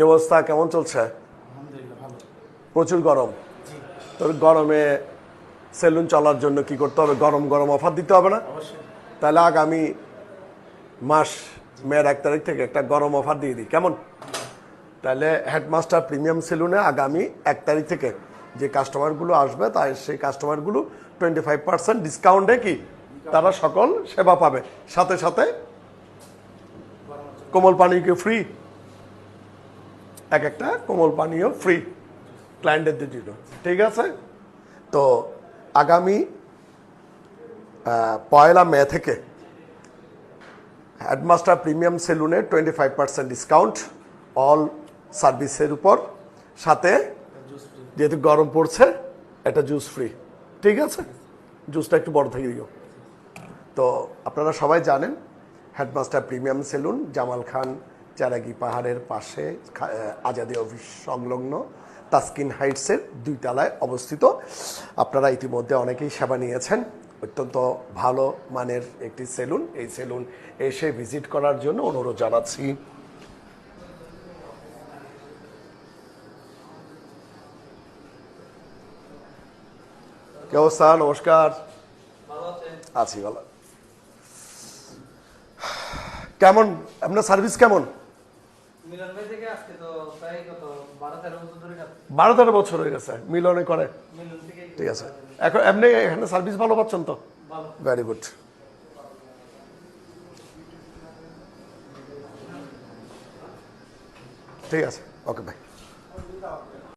কি অবস্থা? কেমন চলছে? প্রচুর গরম। তোর গরমে সেলুন চলার জন্য কি করতে হবে? গরম গরম অফার দিতে হবে না? তাহলে আগামী মাস মেয়ের এক তারিখ থেকে একটা গরম অফার দিয়ে দিই। কেমন? তাহলে হেডমাস্টার প্রিমিয়াম সেলুনে আগামী এক তারিখ থেকে যে কাস্টমারগুলো আসবে তাই সেই কাস্টমারগুলো টোয়েন্টি ফাইভ পার্সেন্ট ডিসকাউন্টে কি? তারা সকল সেবা পাবে। সাথে সাথে কোমল পানীয় ফ্রি এক একটা কোমল পানীয় ফ্রি ক্লায়েন্টদের জন্য। ঠিক আছে? তো আগামী পয়লা মে থেকে হেডমাস্টার প্রিমিয়াম সেলুনে twenty five percent discount all সার্ভিসের উপর। সাথে যেহেতু গরম পড়ছে, এটা জুস ফ্রি ঠিক আছে? জুসটা একটু বড় থেকে দিও। তো আপনারা সবাই জানেন headmaster premium salon Jamal Khan Charagi পাহাড়ের পাশে আজাদি অফিস সংলগ্ন তাসকিন হাইটসের দুই তলায় অবস্থিত। আপনারা ইতিমধ্যে অনেকেই সেবা নিয়েছেন। অত্যন্ত ভালো মানের একটি সেলুন। এই সেলুন এসে ভিজিট করার জন্য অনুরোধ জানাচ্ছি। কি অবস্থা? নমস্কার। আছি ভালো। কেমন? আপনার সার্ভিস কেমন? বারো তেরো বছর হয়ে গেছে মিলনে করে। ঠিক আছে। এখন এমনি এখানে সার্ভিস ভালো পাচ্ছেন তো? ভেরি গুড ঠিক আছে ওকে ভাই